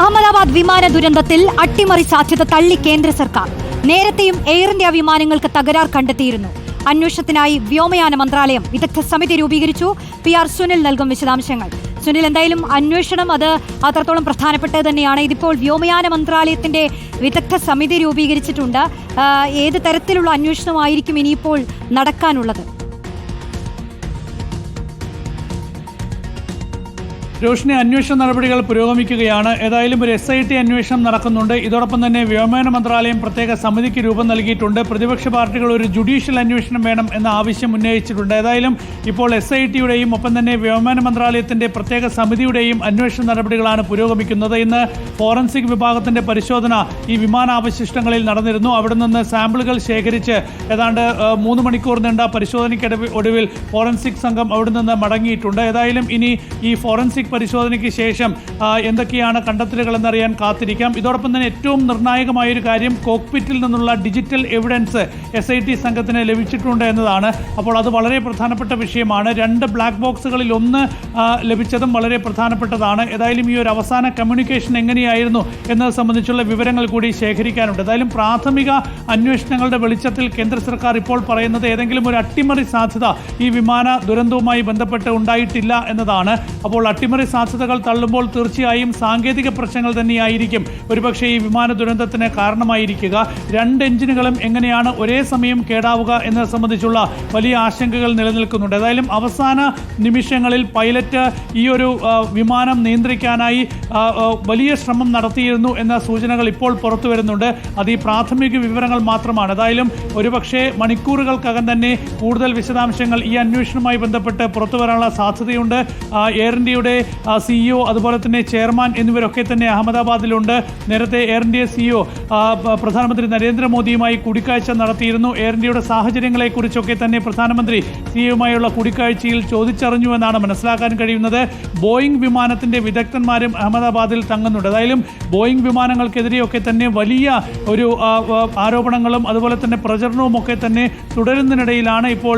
അഹമ്മദാബാദ് വിമാന ദുരന്തത്തിൽ അട്ടിമറി സാധ്യത തള്ളി കേന്ദ്ര സർക്കാർ. നേരത്തെയും എയർ ഇന്ത്യ വിമാനങ്ങൾക്ക് തകരാർ കണ്ടെത്തിയിരുന്നു. അന്വേഷണത്തിനായി വ്യോമയാന മന്ത്രാലയം വിദഗ്ധ സമിതി രൂപീകരിച്ചു. പി ആർ സുനിൽ നൽകും വിശദാംശങ്ങൾ. സുനിൽ എന്തായാലും അന്വേഷണം അത് അത്രത്തോളം പ്രധാനപ്പെട്ടത് തന്നെയാണ്. ഇതിപ്പോൾ വ്യോമയാന മന്ത്രാലയത്തിന്റെ വിദഗ്ധ സമിതി രൂപീകരിച്ചിട്ടുണ്ട്. ഏത് തരത്തിലുള്ള അന്വേഷണമായിരിക്കും ഇനിയിപ്പോൾ നടക്കാനുള്ളത്? രോഷിനി അന്വേഷണ നടപടികൾ പുരോഗമിക്കുകയാണ്. ഏതായാലും ഒരു എസ് ഐ ടി അന്വേഷണം നടക്കുന്നുണ്ട്. ഇതോടൊപ്പം തന്നെ വ്യോമയാന മന്ത്രാലയം പ്രത്യേക സമിതിക്ക് രൂപം നൽകിയിട്ടുണ്ട്. പ്രതിപക്ഷ പാർട്ടികൾ ഒരു ജുഡീഷ്യൽ അന്വേഷണം വേണം എന്ന ആവശ്യം ഉന്നയിച്ചിട്ടുണ്ട്. ഏതായാലും ഇപ്പോൾ എസ് ഐ ടിയുടെയും ഒപ്പം തന്നെ വ്യോമയാന മന്ത്രാലയത്തിന്റെ പ്രത്യേക സമിതിയുടെയും അന്വേഷണ നടപടികളാണ് പുരോഗമിക്കുന്നത്. ഇന്ന് ഫോറൻസിക് വിഭാഗത്തിന്റെ പരിശോധന ഈ വിമാനാവശിഷ്ടങ്ങളിൽ നടന്നിരുന്നു. അവിടെ നിന്ന് സാമ്പിളുകൾ ശേഖരിച്ച് ഏതാണ്ട് മൂന്ന് മണിക്കൂർ നീണ്ട പരിശോധനയ്ക്ക് ഒടുവിൽ ഫോറൻസിക് സംഘം അവിടെ നിന്ന് മടങ്ങിയിട്ടുണ്ട്. ഏതായാലും ഇനി ഈ ഫോറൻസിക് പരിശോധനയ്ക്ക് ശേഷം എന്തൊക്കെയാണ് കണ്ടെത്തലുകൾ എന്നറിയാൻ കാത്തിരിക്കാം. ഇതോടൊപ്പം തന്നെ ഏറ്റവും നിർണായകമായൊരു കാര്യം കോക്പിറ്റിൽ നിന്നുള്ള digital evidence S I T സംഘത്തിന് ലഭിച്ചിട്ടുണ്ട് എന്നതാണ്. അപ്പോൾ അത് വളരെ പ്രധാനപ്പെട്ട വിഷയമാണ്. രണ്ട് ബ്ലാക്ക് ബോക്സുകളിൽ ഒന്ന് ലഭിച്ചതും വളരെ പ്രധാനപ്പെട്ടതാണ്. ഏതായാലും ഈ ഒരു അവസാന കമ്മ്യൂണിക്കേഷൻ എങ്ങനെയായിരുന്നു എന്നത് സംബന്ധിച്ചുള്ള വിവരങ്ങൾ കൂടി ശേഖരിക്കാനുണ്ട്. ഏതായാലും പ്രാഥമിക അന്വേഷണങ്ങളുടെ വെളിച്ചത്തിൽ കേന്ദ്ര സർക്കാർ ഇപ്പോൾ പറയുന്നത് ഏതെങ്കിലും ഒരു അട്ടിമറി സാധ്യത ഈ വിമാന ദുരന്തവുമായി ബന്ധപ്പെട്ട് ഉണ്ടായിട്ടില്ല എന്നതാണ്. അപ്പോൾ അട്ടിമറി സാധ്യതകൾ തള്ളുമ്പോൾ തീർച്ചയായും സാങ്കേതിക പ്രശ്നങ്ങൾ തന്നെയായിരിക്കും. ഒരുപക്ഷെ ഈ വിമാന ദുരന്തത്തിന് കാരണമായിരിക്കുക. രണ്ട് എഞ്ചിനുകളും എങ്ങനെയാണ് ഒരേ സമയം കേടാവുക എന്നത് സംബന്ധിച്ചുള്ള വലിയ ആശങ്കകൾ നിലനിൽക്കുന്നുണ്ട്. ഏതായാലും അവസാന നിമിഷങ്ങളിൽ പൈലറ്റ് ഈ ഒരു വിമാനം നിയന്ത്രിക്കാനായി വലിയ ശ്രമം നടത്തിയിരുന്നു എന്ന സൂചനകൾ ഇപ്പോൾ പുറത്തു വരുന്നുണ്ട്. അത് ഈ പ്രാഥമിക വിവരങ്ങൾ മാത്രമാണ്. ഏതായാലും ഒരുപക്ഷെ മണിക്കൂറുകൾക്കകം തന്നെ കൂടുതൽ വിശദാംശങ്ങൾ ഈ അന്വേഷണവുമായി ബന്ധപ്പെട്ട് പുറത്തു വരാനുള്ള സാധ്യതയുണ്ട്. എയർ ഇന്ത്യയുടെ സിഇഒ അതുപോലെ തന്നെ ചെയർമാൻ എന്നിവരൊക്കെ തന്നെ അഹമ്മദാബാദിലുണ്ട്. നേരത്തെ എയർ ഇന്ത്യ സിഇഒ പ്രധാനമന്ത്രി നരേന്ദ്രമോദിയുമായി കൂടിക്കാഴ്ച നടത്തിയിരുന്നു. എയർ ഇന്ത്യയുടെ സാഹചര്യങ്ങളെക്കുറിച്ചൊക്കെ തന്നെ പ്രധാനമന്ത്രി സിഇഒയുമായുള്ള കൂടിക്കാഴ്ചയിൽ ചോദിച്ചറിഞ്ഞു എന്നാണ് മനസ്സിലാക്കാൻ കഴിയുന്നത്. ബോയിംഗ് വിമാനത്തിന്റെ വിദഗ്ധന്മാരും അഹമ്മദാബാദിൽ തങ്ങുന്നുണ്ട്. ഏതായാലും ബോയിംഗ് വിമാനങ്ങൾക്കെതിരെയൊക്കെ തന്നെ വലിയ ഒരു ആരോപണങ്ങളും അതുപോലെ തന്നെ പ്രചരണവും ഒക്കെ തന്നെ തുടരുന്നതിനിടയിലാണ് ഇപ്പോൾ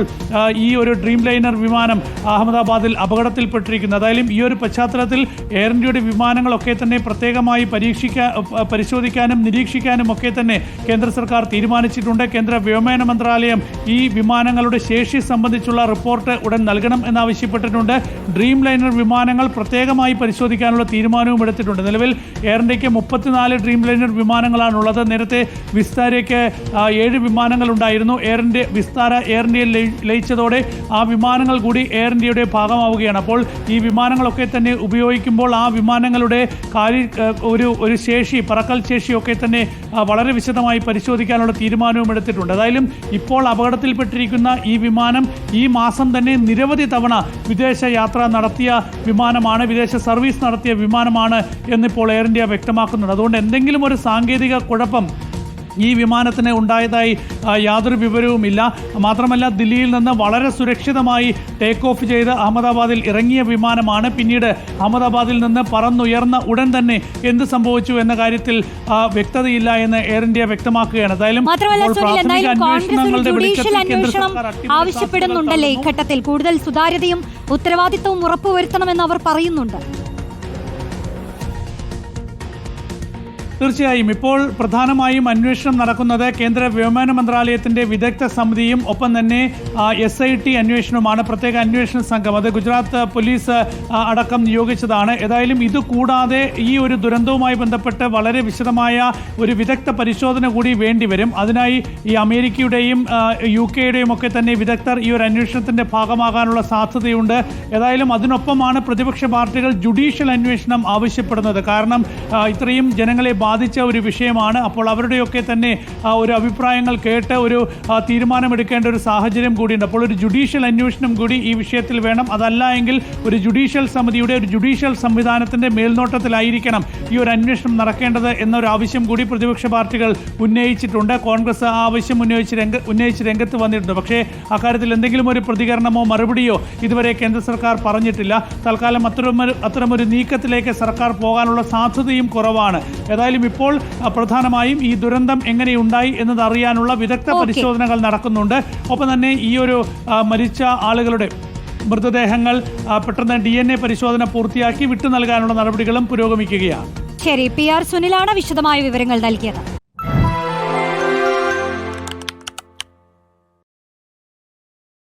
ഈ ഒരു ഡ്രീം ലൈനർ വിമാനം അഹമ്മദാബാദിൽ അപകടത്തിൽപ്പെട്ടിരിക്കുന്നത്. ഏതായാലും ഈ ഒരു പശ്ചാത്തലത്തിൽ എയർ ഇന്ത്യയുടെ വിമാനങ്ങളൊക്കെ തന്നെ പ്രത്യേകമായി പരീക്ഷിക്കാൻ പരിശോധിക്കാനും നിരീക്ഷിക്കാനും ഒക്കെ തന്നെ കേന്ദ്ര സർക്കാർ തീരുമാനിച്ചിട്ടുണ്ട്. കേന്ദ്ര വ്യോമയാന മന്ത്രാലയം ഈ വിമാനങ്ങളുടെ ശേഷി സംബന്ധിച്ചുള്ള റിപ്പോർട്ട് ഉടൻ നൽകണം എന്നാവശ്യപ്പെട്ടിട്ടുണ്ട്. ഡ്രീം ലൈനർ വിമാനങ്ങൾ പ്രത്യേകമായി പരിശോധിക്കാനുള്ള തീരുമാനവും എടുത്തിട്ടുണ്ട്. നിലവിൽ എയർ ഇന്ത്യയ്ക്ക് മുപ്പത്തിനാല് ഡ്രീം ലൈനർ വിമാനങ്ങളാണുള്ളത്. നേരത്തെ വിസ്താരയ്ക്ക് ഏഴ് വിമാനങ്ങൾ ഉണ്ടായിരുന്നു. എയർ ഇന്ത്യ വിസ്താര എയർ ഇന്ത്യയിൽ ലയിച്ചതോടെ ആ വിമാനങ്ങൾ കൂടി എയർ ഇന്ത്യയുടെ ഭാഗമാവുകയാണ്. അപ്പോൾ ഈ വിമാനങ്ങളൊക്കെ തന്നെ ഉപയോഗിക്കുമ്പോൾ ആ വിമാനങ്ങളുടെ കാര്യ ഒരു ഒരു ശേഷി പറക്കൽ ശേഷിയൊക്കെ തന്നെ വളരെ വിശദമായി പരിശോധിക്കാനുള്ള തീരുമാനവും എടുത്തിട്ടുണ്ട്. ഏതായാലും ഇപ്പോൾ അപകടത്തിൽപ്പെട്ടിരിക്കുന്ന ഈ വിമാനം ഈ മാസം തന്നെ നിരവധി തവണ വിദേശ യാത്ര നടത്തിയ വിമാനമാണ് വിദേശ സർവീസ് നടത്തിയ വിമാനമാണ് എന്നിപ്പോൾ എയർ ഇന്ത്യ വ്യക്തമാക്കുന്നുണ്ട്. അതുകൊണ്ട് എന്തെങ്കിലും ഒരു സാങ്കേതിക കുഴപ്പം ഈ വിമാനത്തിന് ഉണ്ടായതായി യാതൊരു വിവരവുമില്ല. മാത്രമല്ല ദില്ലിയിൽ നിന്ന് വളരെ സുരക്ഷിതമായി ടേക്ക് ഓഫ് ചെയ്ത് അഹമ്മദാബാദിൽ ഇറങ്ങിയ വിമാനമാണ്. പിന്നീട് അഹമ്മദാബാദിൽ നിന്ന് പറന്നുയർന്ന ഉടൻ തന്നെ എന്ത് സംഭവിച്ചു എന്ന കാര്യത്തിൽ വ്യക്തതയില്ല എന്ന് എയർ ഇന്ത്യ വ്യക്തമാക്കുകയാണ്. എന്തായാലും ആവശ്യപ്പെടുന്നുണ്ടല്ലേ ഘട്ടത്തിൽ? കൂടുതൽ സുതാര്യതയും ഉത്തരവാദിത്തവും ഉറപ്പുവരുത്തണമെന്ന് അവർ പറയുന്നുണ്ട്. തീർച്ചയായും ഇപ്പോൾ പ്രധാനമായും അന്വേഷണം നടക്കുന്നത് കേന്ദ്ര വ്യോമയാന മന്ത്രാലയത്തിന്റെ വിദഗ്ധ സമിതിയും ഒപ്പം തന്നെ എസ് ഐ ടി അന്വേഷണവുമാണ്. പ്രത്യേക അന്വേഷണ സംഘം. അത് ഗുജറാത്ത് പോലീസ് അടക്കം നിയോഗിച്ചതാണ്. ഏതായാലും ഇത് കൂടാതെ ഈ ഒരു ദുരന്തവുമായി ബന്ധപ്പെട്ട് വളരെ വിശദമായ ഒരു വിദഗ്ധ പരിശോധന കൂടി വേണ്ടിവരും അതിനായി ഈ അമേരിക്കയുടെയും യു കെയുടെയും ഒക്കെ തന്നെ വിദഗ്ധർ ഈ ഒരു അന്വേഷണത്തിന്റെ ഭാഗമാകാനുള്ള സാധ്യതയുണ്ട്. ഏതായാലും അതിനൊപ്പമാണ് പ്രതിപക്ഷ പാർട്ടികൾ ജുഡീഷ്യൽ അന്വേഷണം ആവശ്യപ്പെടുന്നത്. കാരണം ഇത്രയും ജനങ്ങളെ ബാധിച്ച ഒരു വിഷയമാണ്. അപ്പോൾ അവരുടെയൊക്കെ തന്നെ ഒരു അഭിപ്രായങ്ങൾ കേട്ട് ഒരു തീരുമാനമെടുക്കേണ്ട ഒരു സാഹചര്യം കൂടിയുണ്ട്. അപ്പോൾ ഒരു ജുഡീഷ്യൽ അന്വേഷണം കൂടി ഈ വിഷയത്തിൽ വേണം. അതല്ല എങ്കിൽ ഒരു ജുഡീഷ്യൽ സമിതിയുടെ ഒരു ജുഡീഷ്യൽ സംവിധാനത്തിന്റെ മേൽനോട്ടത്തിലായിരിക്കണം ഈ ഒരു അന്വേഷണം നടക്കേണ്ടത് എന്നൊരു ആവശ്യം കൂടി പ്രതിപക്ഷ പാർട്ടികൾ ഉന്നയിച്ചിട്ടുണ്ട്. കോൺഗ്രസ് ആ ആവശ്യം ഉന്നയിച്ച് രംഗ ഉന്നയിച്ച് രംഗത്ത് വന്നിട്ടുണ്ട്. പക്ഷേ അക്കാര്യത്തിൽ എന്തെങ്കിലും ഒരു പ്രതികരണമോ മറുപടിയോ ഇതുവരെ കേന്ദ്ര സർക്കാർ പറഞ്ഞിട്ടില്ല. തൽക്കാലം അത്തരമൊരു അത്തരമൊരു നീക്കത്തിലേക്ക് സർക്കാർ പോകാനുള്ള സാധ്യതയും കുറവാണ്. ഏതായാലും ഇപ്പോൾ പ്രധാനമായും ഈ ദുരന്തം എങ്ങനെയുണ്ടായി എന്നത് അറിയാനുള്ള വിദഗ്ധ പരിശോധനകൾ നടക്കുന്നുണ്ട്. ഒപ്പം തന്നെ ഈ ഒരു മരിച്ച ആളുകളുടെ മൃതദേഹങ്ങൾ പെട്ടെന്ന് ഡി എൻ എ പരിശോധന പൂർത്തിയാക്കി വിട്ടു നൽകാനുള്ള നടപടികളും പുരോഗമിക്കുകയാണ്. ശരി പി ആർ സുനിലാണ് വിശദമായ വിവരങ്ങൾ നൽകിയത്.